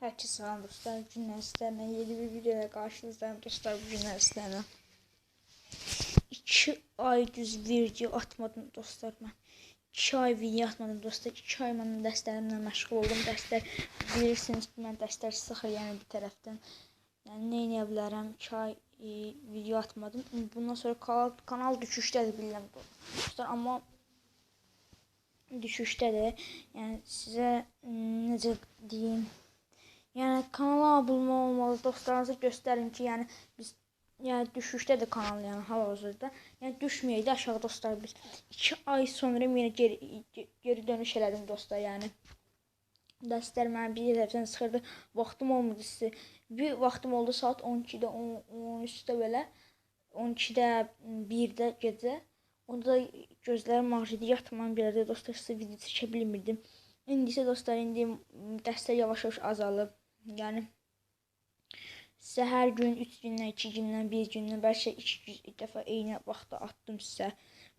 Herkese selam dostlar. Günler isteme yeni bir videoya karşınızdayım dostlar. Bu günler isteme. 2 ay düz video atmadım dostlar ben. 2 ay video atmadım dostlar. 2 ay mən dərslərimlə məşğul oldum. Dərslər bilirsiniz ki, mən dərslər sıxır yəni bir tərəfdən. Yəni nə edə bilərəm? 2 ay e, video atmadım. Bundan sonra kanal, kanal düşüşdədir bilirəm dostlar. Amma düşüşdədir. Yəni sizə necə deyim? Yəni kanala abunə olmalı, dostlarınıza göstərin ki, yəni biz yəni düşüşdədir kanal yəni hal-hazırda. Yəni düşməyək də aşağı dostlar biz 2 ay sonra yenə geri ge- geri dönüş elədim dostlar, yəni. Dərslər mənim bir tərəfdən sıxırdı. Vaxtım olmadı sizə. Bir vaxtım oldu saat 12-də, 10 13-də belə. 12-də, 1-də gecə. Onda da gözlərim ağrıydı, yatmam gəlirdi. Dostlar sizə video çəkə bilmirdim. İndi isə dostlar, indi dərslər yavaş-yavaş azalıb. Yəni sizə hər gün 3 gündən, 2 gündən, 1 gündən, bəlkə 2 dəfə eyni vaxtda atdım sizə.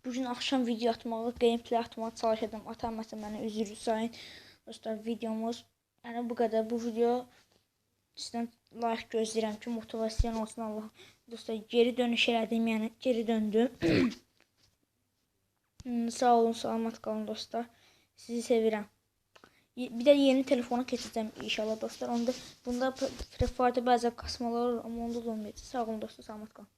Bu gün axşam video atmağı, gameplay atmağa çalışacağam. Atamasa mənə üzr sayın. Dostlar, videomuz yəni bu qədər. Bu video sizdən like gözləyirəm ki, motivasiya olsun Allah. Dostlar, geri dönüş elədim, yəni geri döndüm. Sağ olun, salamat qalın dostlar. Sizi sevirəm. Bir də yeni telefona keçəcəm inşallah dostlar. Onda bunda Free Fire'da bəzən kasmalar olur, amma onda da olmayacaq. Sağ olun dostlar, salamat qalın.